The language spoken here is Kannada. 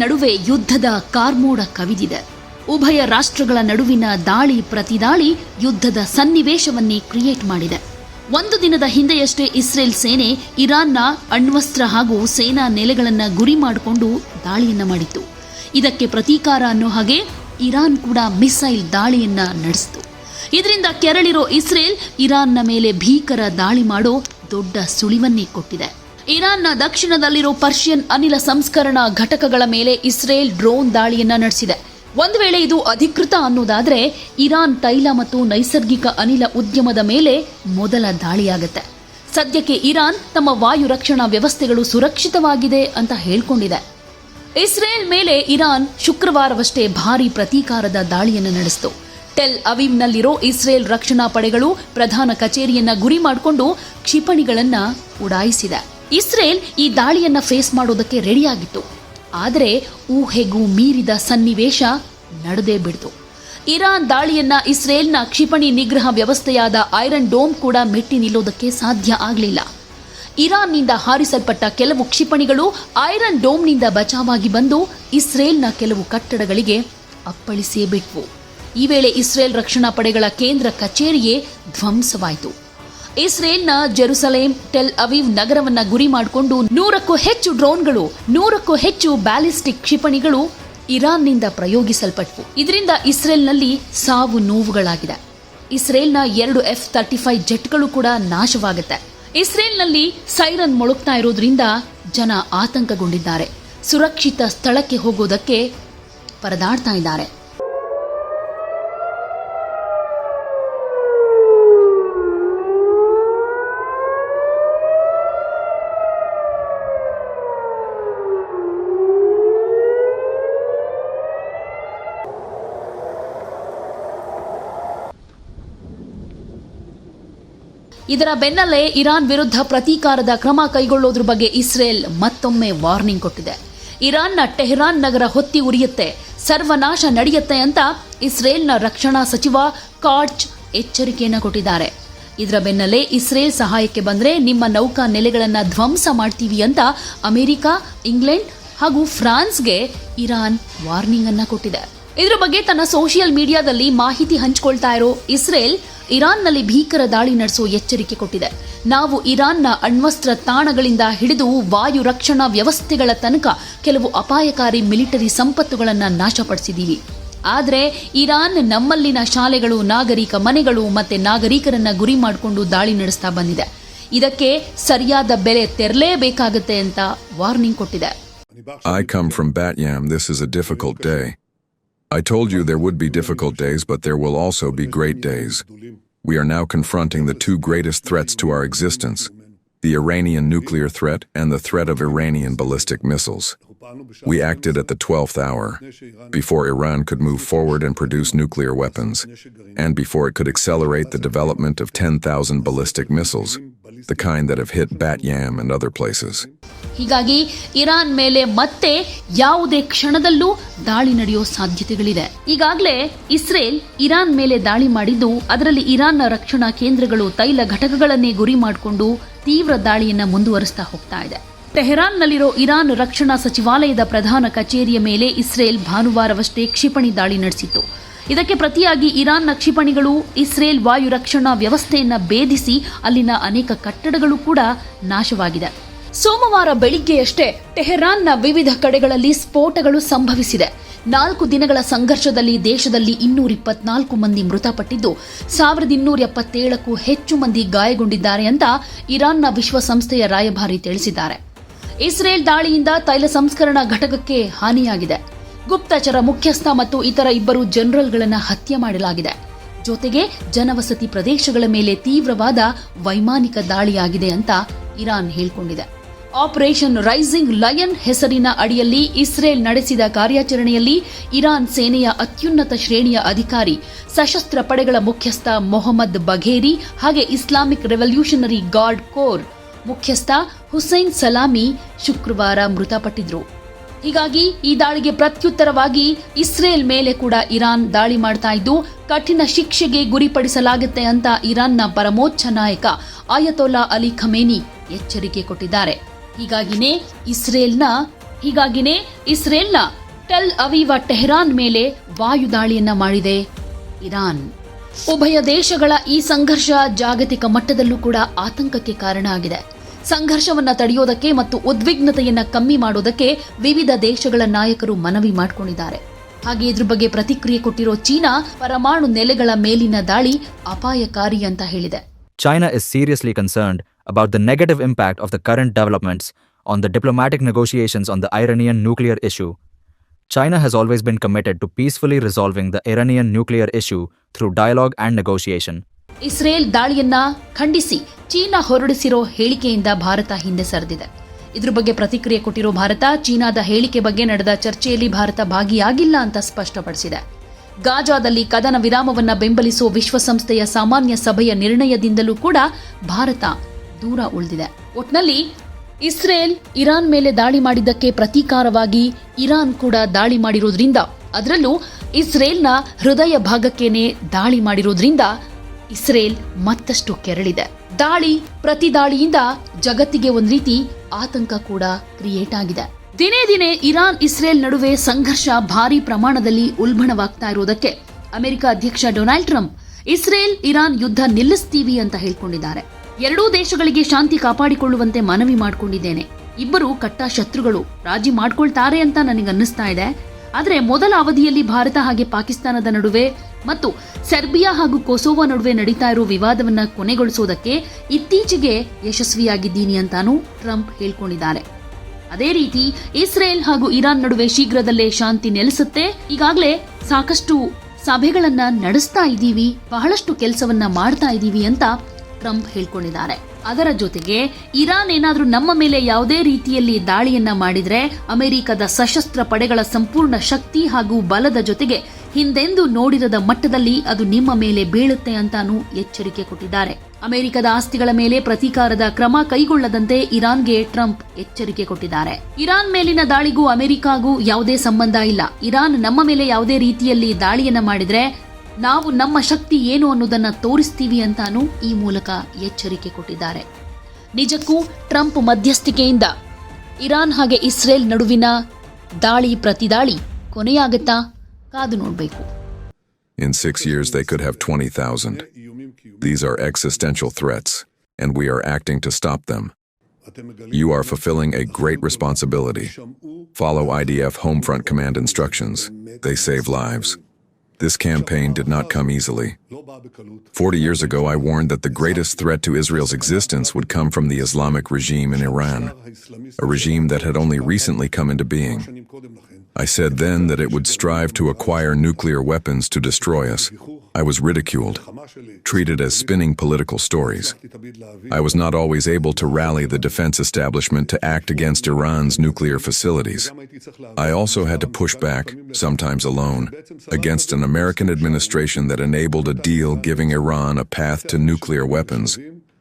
ನಡುವೆ ಯುದ್ಧದ ಕಾರ್ಮೋಡ ಕವಿದಿದೆ. ಉಭಯ ರಾಷ್ಟ್ರಗಳ ನಡುವಿನ ದಾಳಿ ಪ್ರತಿದಾಳಿ ಯುದ್ಧದ ಸನ್ನಿವೇಶವನ್ನೇ ಕ್ರಿಯೇಟ್ ಮಾಡಿದೆ. ಒಂದು ದಿನದ ಹಿಂದೆಯಷ್ಟೇ ಇಸ್ರೇಲ್ ಸೇನೆ ಇರಾನ್ನ ಅಣ್ವಸ್ತ್ರ ಹಾಗೂ ಸೇನಾ ನೆಲೆಗಳನ್ನು ಗುರಿ ಮಾಡಿಕೊಂಡು ದಾಳಿಯನ್ನು ಮಾಡಿತ್ತು. ಇದಕ್ಕೆ ಪ್ರತೀಕಾರ ಅನ್ನೋ ಹಾಗೆ ಇರಾನ್ ಕೂಡ ಮಿಸೈಲ್ ದಾಳಿಯನ್ನ ನಡೆಸಿತು. ಇದರಿಂದ ಕೆರಳಿರೋ ಇಸ್ರೇಲ್ ಇರಾನ್ನ ಮೇಲೆ ಭೀಕರ ದಾಳಿ ಮಾಡೋ ದೊಡ್ಡ ಸುಳಿವನ್ನೇ ಕೊಟ್ಟಿದೆ. ಇರಾನ್ನ ದಕ್ಷಿಣದಲ್ಲಿರೋ ಪರ್ಷಿಯನ್ ಅನಿಲ ಸಂಸ್ಕರಣಾ ಘಟಕಗಳ ಮೇಲೆ ಇಸ್ರೇಲ್ ಡ್ರೋನ್ ದಾಳಿಯನ್ನ ನಡೆಸಿದೆ. ಒಂದು ವೇಳೆ ಇದು ಅಧಿಕೃತ ಅನ್ನೋದಾದ್ರೆ ಇರಾನ್ ತೈಲ ಮತ್ತು ನೈಸರ್ಗಿಕ ಅನಿಲ ಉದ್ಯಮದ ಮೇಲೆ ಮೊದಲ ದಾಳಿಯಾಗುತ್ತೆ. ಸದ್ಯಕ್ಕೆ ಇರಾನ್ ತಮ್ಮ ವಾಯು ರಕ್ಷಣಾ ವ್ಯವಸ್ಥೆಗಳು ಸುರಕ್ಷಿತವಾಗಿದೆ ಅಂತ ಹೇಳ್ಕೊಂಡಿದೆ. ಇಸ್ರೇಲ್ ಮೇಲೆ ಇರಾನ್ ಶುಕ್ರವಾರವಷ್ಟೇ ಭಾರಿ ಪ್ರತೀಕಾರದ ದಾಳಿಯನ್ನು ನಡೆಸಿತು. ಟೆಲ್ ಅವಿಮ್ನಲ್ಲಿರೋ ಇಸ್ರೇಲ್ ರಕ್ಷಣಾ ಪಡೆಗಳು ಪ್ರಧಾನ ಕಚೇರಿಯನ್ನ ಗುರಿ ಮಾಡಿಕೊಂಡು ಕ್ಷಿಪಣಿಗಳನ್ನು ಉಡಾಯಿಸಿದೆ. ಇಸ್ರೇಲ್ ಈ ದಾಳಿಯನ್ನು ಫೇಸ್ ಮಾಡೋದಕ್ಕೆ ರೆಡಿಯಾಗಿತ್ತು ಆದರೆ ಊಹೆಗೂ ಮೀರಿದ ಸನ್ನಿವೇಶ ನಡೆದೇ ಬಿಡ್ತು. ಇರಾನ್ ದಾಳಿಯನ್ನ ಇಸ್ರೇಲ್ನ ಕ್ಷಿಪಣಿ ನಿಗ್ರಹ ವ್ಯವಸ್ಥೆಯಾದ ಐರನ್ ಡೋಮ್ ಕೂಡ ಮೆಟ್ಟಿ ನಿಲ್ಲೋದಕ್ಕೆ ಸಾಧ್ಯ ಆಗಲಿಲ್ಲ. ಇರಾನ್ನಿಂದ ಹಾರಿಸಲ್ಪಟ್ಟ ಕೆಲವು ಕ್ಷಿಪಣಿಗಳು ಐರನ್ ಡೋಮ್ನಿಂದ ಬಚಾವಾಗಿ ಬಂದು ಇಸ್ರೇಲ್ನ ಕೆಲವು ಕಟ್ಟಡಗಳಿಗೆ ಅಪ್ಪಳಿಸೇ ಬಿಟ್ವು. ಈ ವೇಳೆ ಇಸ್ರೇಲ್ ರಕ್ಷಣಾ ಪಡೆಗಳ ಕೇಂದ್ರ ಕಚೇರಿಯೇ ಧ್ವಂಸವಾಯಿತು. ಇಸ್ರೇಲ್ನ ಜೆರುಸಲೇಂ ಟೆಲ್ ಅವೀವ್ ನಗರವನ್ನ ಗುರಿ ಮಾಡಿಕೊಂಡು ನೂರಕ್ಕೂ ಹೆಚ್ಚು ಡ್ರೋನ್ಗಳು, ನೂರಕ್ಕೂ ಹೆಚ್ಚು ಬ್ಯಾಲಿಸ್ಟಿಕ್ ಕ್ಷಿಪಣಿಗಳು ಇರಾನ್ನಿಂದ ಪ್ರಯೋಗಿಸಲ್ಪಟ್ಟವು ಇದರಿಂದ ಇಸ್ರೇಲ್ನಲ್ಲಿ ಸಾವು ನೋವುಗಳಾಗಿದೆ. ಇಸ್ರೇಲ್ನ ಎರಡು ಎಫ್ ತರ್ಟಿ ಫೈವ್ ಜೆಟ್ಗಳು ಕೂಡ ನಾಶವಾಗುತ್ತೆ. ಇಸ್ರೇಲ್ನಲ್ಲಿ ಸೈರನ್ ಮೊಳಗ್ತಾ ಇರೋದ್ರಿಂದ ಜನ ಆತಂಕಗೊಂಡಿದ್ದಾರೆ. ಸುರಕ್ಷಿತ ಸ್ಥಳಕ್ಕೆ ಹೋಗೋದಕ್ಕೆ ಪರದಾಡ್ತಾ ಇದ್ದಾರೆ. ಇದರ ಬೆನ್ನಲ್ಲೇ ಇರಾನ್ ವಿರುದ್ಧ ಪ್ರತೀಕಾರದ ಕ್ರಮ ಕೈಗೊಳ್ಳೋದ್ರ ಬಗ್ಗೆ ಇಸ್ರೇಲ್ ಮತ್ತೊಮ್ಮೆ ವಾರ್ನಿಂಗ್ ಕೊಟ್ಟಿದೆ. ಇರಾನ್ನ ಟೆಹರಾನ್ ನಗರ ಹೊತ್ತಿ ಉರಿಯುತ್ತೆ. ಸರ್ವನಾಶ ನಡೆಯುತ್ತೆ ಅಂತ ಇಸ್ರೇಲ್ನ ರಕ್ಷಣಾ ಸಚಿವ ಕಾರ್ಚ್ ಎಚ್ಚರಿಕೆಯನ್ನು ಕೊಟ್ಟಿದ್ದಾರೆ. ಇದರ ಬೆನ್ನಲ್ಲೇ ಇಸ್ರೇಲ್ ಸಹಾಯಕ್ಕೆ ಬಂದರೆ ನಿಮ್ಮ ನೌಕಾ ನೆಲೆಗಳನ್ನು ಧ್ವಂಸ ಮಾಡ್ತೀವಿ ಅಂತ ಅಮೆರಿಕ, ಇಂಗ್ಲೆಂಡ್ ಹಾಗೂ ಫ್ರಾನ್ಸ್ಗೆ ಇರಾನ್ ವಾರ್ನಿಂಗ್ ಅನ್ನ ಕೊಟ್ಟಿದೆ. ಇದರ ಬಗ್ಗೆ ತನ್ನ ಸೋಷಿಯಲ್ ಮೀಡಿಯಾದಲ್ಲಿ ಮಾಹಿತಿ ಹಂಚಿಕೊಳ್ತಾ ಇರೋ ಇಸ್ರೇಲ್ ಇರಾನ್ನಲ್ಲಿ ಭೀಕರ ದಾಳಿ ನಡೆಸೋ ಎಚ್ಚರಿಕೆ ಕೊಟ್ಟಿದೆ ನಾವು ಇರಾನ್ನ ಅಣ್ವಸ್ತ್ರ ತಾಣಗಳಿಂದ ಹಿಡಿದು ವಾಯು ರಕ್ಷಣಾ ವ್ಯವಸ್ಥೆಗಳ ತನಕ ಕೆಲವು ಅಪಾಯಕಾರಿ ಮಿಲಿಟರಿ ಸಂಪತ್ತುಗಳನ್ನು ನಾಶಪಡಿಸಿದ್ದೀವಿ ಆದರೆ ಇರಾನ್ ನಮ್ಮಲ್ಲಿನ ಶಾಲೆಗಳು, ನಾಗರಿಕ ಮನೆಗಳು ಮತ್ತೆ ನಾಗರಿಕರನ್ನ ಗುರಿ ಮಾಡಿಕೊಂಡು ದಾಳಿ ನಡೆಸ್ತಾ ಬಂದಿದೆ ಇದಕ್ಕೆ ಸರಿಯಾದ ಬೆಲೆ ತೆರಲೇಬೇಕಾಗುತ್ತೆ ಅಂತ ವಾರ್ನಿಂಗ್ ಕೊಟ್ಟಿದೆ I come from Batyam. This is a difficult day. I told you there would be difficult days, but there will also be great days. We are now confronting the two greatest threats to our existence the Iranian nuclear threat and the threat of Iranian ballistic missiles. We acted at the 12th hour, before Iran could move forward and produce nuclear weapons, and before it could accelerate the development of 10,000 ballistic missiles, the kind that have hit Bat Yam and other places. ಹೀಗಾಗಿ ಇರಾನ್ ಮೇಲೆ ಮತ್ತೆ ಯಾವುದೇ ಕ್ಷಣದಲ್ಲೂ ದಾಳಿ ನಡೆಯೋ ಸಾಧ್ಯತೆಗಳಿದೆ. ಈಗಾಗಲೇ ಇಸ್ರೇಲ್ ಇರಾನ್ ಮೇಲೆ ದಾಳಿ ಮಾಡಿದ್ದು, ಅದರಲ್ಲಿ ಇರಾನ್ನ ರಕ್ಷಣಾ ಕೇಂದ್ರಗಳು ತೈಲ ಘಟಕಗಳನ್ನೇ ಗುರಿ ಮಾಡಿಕೊಂಡು ತೀವ್ರ ದಾಳಿಯನ್ನ ಮುಂದುವರಿಸ್ತಾ ಹೋಗ್ತಾ ಇದೆ. ಟೆಹರಾನ್ನಲ್ಲಿರೋ ಇರಾನ್ ರಕ್ಷಣಾ ಸಚಿವಾಲಯದ ಪ್ರಧಾನ ಕಚೇರಿಯ ಮೇಲೆ ಇಸ್ರೇಲ್ ಭಾನುವಾರವಷ್ಟೇ ಕ್ಷಿಪಣಿ ದಾಳಿ ನಡೆಸಿತ್ತು. ಇದಕ್ಕೆ ಪ್ರತಿಯಾಗಿ ಇರಾನ್ನ ಕ್ಷಿಪಣಿಗಳು ಇಸ್ರೇಲ್ ವಾಯು ರಕ್ಷಣಾ ವ್ಯವಸ್ಥೆಯನ್ನು ಭೇದಿಸಿ ಅಲ್ಲಿನ ಅನೇಕ ಕಟ್ಟಡಗಳು ಕೂಡ ನಾಶವಾಗಿದೆ. ಸೋಮವಾರ ಬೆಳಿಗ್ಗೆಯಷ್ಟೇ ಟೆಹರಾನ್ನ ವಿವಿಧ ಕಡೆಗಳಲ್ಲಿ ಸ್ಫೋಟಗಳು ಸಂಭವಿಸಿದೆ. ನಾಲ್ಕು ದಿನಗಳ ಸಂಘರ್ಷದಲ್ಲಿ ದೇಶದಲ್ಲಿ ಇನ್ನೂರ ಇಪ್ಪತ್ನಾಲ್ಕು ಮಂದಿ ಮೃತಪಟ್ಟಿದ್ದು, ಸಾವಿರದ ಇನ್ನೂರ ಎಪ್ಪತ್ತೇಳಕ್ಕೂ ಹೆಚ್ಚು ಮಂದಿ ಗಾಯಗೊಂಡಿದ್ದಾರೆ ಅಂತ ಇರಾನ್ನ ವಿಶ್ವಸಂಸ್ಥೆಯ ರಾಯಭಾರಿ ತಿಳಿಸಿದ್ದಾರೆ. ಇಸ್ರೇಲ್ ದಾಳಿಯಿಂದ ತೈಲ ಸಂಸ್ಕರಣಾ ಘಟಕಕ್ಕೆ ಹಾನಿಯಾಗಿದೆ. ಗುಪ್ತಚರ ಮುಖ್ಯಸ್ಥ ಮತ್ತು ಇತರ ಇಬ್ಬರು ಜನರಲ್ಗಳನ್ನು ಹತ್ಯೆ ಮಾಡಲಾಗಿದೆ. ಜೊತೆಗೆ ಜನವಸತಿ ಪ್ರದೇಶಗಳ ಮೇಲೆ ತೀವ್ರವಾದ ವೈಮಾನಿಕ ದಾಳಿಯಾಗಿದೆ ಅಂತ ಇರಾನ್ ಹೇಳಿಕೊಂಡಿದೆ. ಆಪರೇಷನ್ ರೈಸಿಂಗ್ ಲಯನ್ ಹೆಸರಿನ ಅಡಿಯಲ್ಲಿ ಇಸ್ರೇಲ್ ನಡೆಸಿದ ಕಾರ್ಯಾಚರಣೆಯಲ್ಲಿ ಇರಾನ್ ಸೇನೆಯ ಅತ್ಯುನ್ನತ ಶ್ರೇಣಿಯ ಅಧಿಕಾರಿ, ಸಶಸ್ತ್ರ ಪಡೆಗಳ ಮುಖ್ಯಸ್ಥ ಮೊಹಮ್ಮದ್ ಬಘೇರಿ ಹಾಗೆ ಇಸ್ಲಾಮಿಕ್ ರೆವಲ್ಯೂಷನರಿ ಗಾರ್ಡ್ ಕೋರ್ ಮುಖ್ಯಸ್ಥ ಹುಸೈನ್ ಸಲಾಮಿ ಶುಕ್ರವಾರ ಮೃತಪಟ್ಟಿದ್ರು. ಹೀಗಾಗಿ ಈ ದಾಳಿಗೆ ಪ್ರತ್ಯುತ್ತರವಾಗಿ ಇಸ್ರೇಲ್ ಮೇಲೆ ಕೂಡ ಇರಾನ್ ದಾಳಿ ಮಾಡ್ತಾ ಇದ್ದು, ಕಠಿಣ ಶಿಕ್ಷೆಗೆ ಗುರಿಪಡಿಸಲಾಗುತ್ತೆ ಅಂತ ಇರಾನ್ನ ಪರಮೋಚ್ಚ ನಾಯಕ ಆಯತೋಲಾ ಅಲಿ ಖಮೇನಿ ಎಚ್ಚರಿಕೆ ಕೊಟ್ಟಿದ್ದಾರೆ. ಹೀಗಾಗಿನೇ ಇಸ್ರೇಲ್ನ ಹೀಗಾಗಿನೇ ಇಸ್ರೇಲ್ನ ಟೆಲ್ ಅವಿವ ಟೆಹರಾನ್ ಮೇಲೆ ವಾಯುದಾಳಿಯನ್ನ ಮಾಡಿದೆ ಇರಾನ್. ಉಭಯ ದೇಶಗಳ ಈ ಸಂಘರ್ಷ ಜಾಗತಿಕ ಮಟ್ಟದಲ್ಲೂ ಕೂಡ ಆತಂಕಕ್ಕೆ ಕಾರಣ ಆಗಿದೆ. ಸಂಘರ್ಷವನ್ನು ತಡೆಯೋದಕ್ಕೆ ಮತ್ತು ಉದ್ವಿಗ್ನತೆಯನ್ನು ಕಮ್ಮಿ ಮಾಡೋದಕ್ಕೆ ವಿವಿಧ ದೇಶಗಳ ನಾಯಕರು ಮನವಿ ಮಾಡಿಕೊಂಡಿದ್ದಾರೆ. ಹಾಗೆ ಇದ್ರ ಬಗ್ಗೆ ಪ್ರತಿಕ್ರಿಯೆ ಕೊಟ್ಟಿರೋ ಚೀನಾ ಪರಮಾಣು ನೆಲೆಗಳ ಮೇಲಿನ ದಾಳಿ ಅಪಾಯಕಾರಿ ಅಂತ ಹೇಳಿದೆ. China is seriously concerned about the negative impact of the current developments on the diplomatic negotiations on the Iranian nuclear issue China has always been committed to peacefully resolving the Iranian nuclear issue through dialogue and negotiation Israel ದಾಳಿಯನ್ನ ಖಂಡಿಸಿ ಚೀನಾ ಹೊರಡಿಸಿರೋ ಹೇಳಿಕೆಯಿಂದ ಭಾರತ ಹಿಂದೆ ಸರಿದಿದೆ. ಇದ್ರ ಬಗ್ಗೆ ಪ್ರತಿಕ್ರಿಯೆ ಕೊಟ್ಟಿರೋ ಭಾರತ, ಚೀನಾದ ಹೇಳಿಕೆ ಬಗ್ಗೆ ನಡೆದ ಚರ್ಚೆಯಲ್ಲಿ ಭಾರತ ಭಾಗಿಯಾಗಿಲ್ಲ ಅಂತ ಸ್ಪಷ್ಟಪಡಿಸಿದೆ. ಗಾಜಾದಲ್ಲಿ ಕದನ ವಿರಾಮವನ್ನು ಬೆಂಬಲಿಸುವ ವಿಶ್ವಸಂಸ್ಥೆಯ ಸಾಮಾನ್ಯ ಸಭೆಯ ನಿರ್ಣಯದಿಂದಲೂ ಕೂಡ ಭಾರತ ದೂರ ಉಳಿದಿದೆ. ಒಟ್ನಲ್ಲಿ, ಇಸ್ರೇಲ್ ಇರಾನ್ ಮೇಲೆ ದಾಳಿ ಮಾಡಿದ್ದಕ್ಕೆ ಪ್ರತೀಕಾರವಾಗಿ ಇರಾನ್ ಕೂಡ ದಾಳಿ ಮಾಡಿರೋದ್ರಿಂದ, ಅದರಲ್ಲೂ ಇಸ್ರೇಲ್ನ ಹೃದಯ ಭಾಗಕ್ಕೇನೆ ದಾಳಿ ಮಾಡಿರೋದ್ರಿಂದ ಇಸ್ರೇಲ್ ಮತ್ತಷ್ಟು ಕೆರಳಿದೆ. ದಾಳಿ ಪ್ರತಿ ದಾಳಿಯಿಂದ ಜಗತ್ತಿಗೆ ಒಂದ್ ರೀತಿ ಆತಂಕ ಕೂಡ ಕ್ರಿಯೇಟ್ ಆಗಿದೆ. ದಿನೇ ದಿನೇ ಇರಾನ್ ಇಸ್ರೇಲ್ ನಡುವೆ ಸಂಘರ್ಷ ಭಾರಿ ಪ್ರಮಾಣದಲ್ಲಿ ಉಲ್ಬಣವಾಗ್ತಾ ಇರುವುದಕ್ಕೆ ಅಮೆರಿಕ ಅಧ್ಯಕ್ಷ ಡೊನಾಲ್ಡ್ ಟ್ರಂಪ್ ಇಸ್ರೇಲ್ ಇರಾನ್ ಯುದ್ಧ ನಿಲ್ಲಿಸ್ತೀವಿ ಅಂತ ಹೇಳ್ಕೊಂಡಿದ್ದಾರೆ. ಎರಡೂ ದೇಶಗಳಿಗೆ ಶಾಂತಿ ಕಾಪಾಡಿಕೊಳ್ಳುವಂತೆ ಮನವಿ ಮಾಡಿಕೊಂಡಿದ್ದೇನೆ. ಇಬ್ಬರು ಕಟ್ಟ ಶತ್ರುಗಳು ರಾಜಿ ಮಾಡ್ಕೊಳ್ತಾರೆ ಅಂತ ನನಗನ್ನಿಸ್ತಾ ಇದೆ. ಆದರೆ ಮೊದಲ ಅವಧಿಯಲ್ಲಿ ಭಾರತ ಹಾಗೆ ಪಾಕಿಸ್ತಾನದ ನಡುವೆ ಮತ್ತು ಸರ್ಬಿಯಾ ಹಾಗೂ ಕೊಸೋವಾ ನಡುವೆ ನಡೀತಾ ಇರೋ ವಿವಾದವನ್ನು ಕೊನೆಗೊಳಿಸುವುದಕ್ಕೆ ಇತ್ತೀಚೆಗೆ ಯಶಸ್ವಿಯಾಗಿದ್ದೀನಿ ಅಂತಾನೂ ಟ್ರಂಪ್ ಹೇಳ್ಕೊಂಡಿದ್ದಾರೆ. ಅದೇ ರೀತಿ ಇಸ್ರೇಲ್ ಹಾಗೂ ಇರಾನ್ ನಡುವೆ ಶೀಘ್ರದಲ್ಲೇ ಶಾಂತಿ ನೆಲೆಸುತ್ತೆ. ಈಗಾಗಲೇ ಸಾಕಷ್ಟು ಸಭೆಗಳನ್ನ ನಡೆಸ್ತಾ ಇದ್ದೀವಿ, ಬಹಳಷ್ಟು ಕೆಲಸವನ್ನ ಮಾಡ್ತಾ ಇದ್ದೀವಿ ಅಂತ ಟ್ರಂಪ್ ಹೇಳ್ಕೊಂಡಿದ್ದಾರೆ. ಅದರ ಜೊತೆಗೆ ಇರಾನ್ ಏನಾದರೂ ನಮ್ಮ ಮೇಲೆ ಯಾವುದೇ ರೀತಿಯಲ್ಲಿ ದಾಳಿಯನ್ನ ಮಾಡಿದರೆ ಅಮೆರಿಕದ ಸಶಸ್ತ್ರ ಪಡೆಗಳ ಸಂಪೂರ್ಣ ಶಕ್ತಿ ಹಾಗೂ ಬಲದ ಜೊತೆಗೆ ಹಿಂದೆಂದೂ ನೋಡಿರದ ಮಟ್ಟದಲ್ಲಿ ಅದು ನಿಮ್ಮ ಮೇಲೆ ಬೀಳುತ್ತೆ ಅಂತಾನೂ ಎಚ್ಚರಿಕೆ ಕೊಟ್ಟಿದ್ದಾರೆ. ಅಮೆರಿಕದ ಆಸ್ತಿಗಳ ಮೇಲೆ ಪ್ರತೀಕಾರದ ಕ್ರಮ ಕೈಗೊಳ್ಳದಂತೆ ಇರಾನ್ಗೆ ಟ್ರಂಪ್ ಎಚ್ಚರಿಕೆ ಕೊಟ್ಟಿದ್ದಾರೆ. ಇರಾನ್ ಮೇಲಿನ ದಾಳಿಗೂ ಅಮೆರಿಕಾಗೂ ಯಾವುದೇ ಸಂಬಂಧ ಇಲ್ಲ. ಇರಾನ್ ನಮ್ಮ ಮೇಲೆ ಯಾವುದೇ ರೀತಿಯಲ್ಲಿ ದಾಳಿಯನ್ನ ಮಾಡಿದ್ರೆ ನಾವು ನಮ್ಮ ಶಕ್ತಿ ಏನು ಅನ್ನೋದನ್ನ ತೋರಿಸ್ತೀವಿ ಅಂತಾನೂ ಈ ಮೂಲಕ ಎಚ್ಚರಿಕೆ ಕೊಟ್ಟಿದ್ದಾರೆ. ನಿಜಕ್ಕೂ ಟ್ರಂಪ್ ಮಧ್ಯಸ್ಥಿಕೆಯಿಂದ ಇರಾನ್ ಹಾಗೆ ಇಸ್ರೇಲ್ ನಡುವಿನ ದಾಳಿ ಪ್ರತಿದಾಳಿ ಕೊನೆಯಾಗತ್ತಾ ಕಾದು ನೋಡಬೇಕು In six years, they could have 20,000. These are existential threats, and we are acting to stop them. You are fulfilling a great responsibility. Follow IDF Homefront Command instructions. They save lives. This campaign did not come easily. Forty years ago, I warned that the greatest threat to Israel's existence would come from the Islamic regime in Iran, a regime that had only recently come into being. I said then that it would strive to acquire nuclear weapons to destroy us. I was ridiculed, treated as spinning political stories. I was not always able to rally the defense establishment to act against Iran's nuclear facilities. I also had to push back, sometimes alone, against an American administration that enabled a deal giving Iran a path to nuclear weapons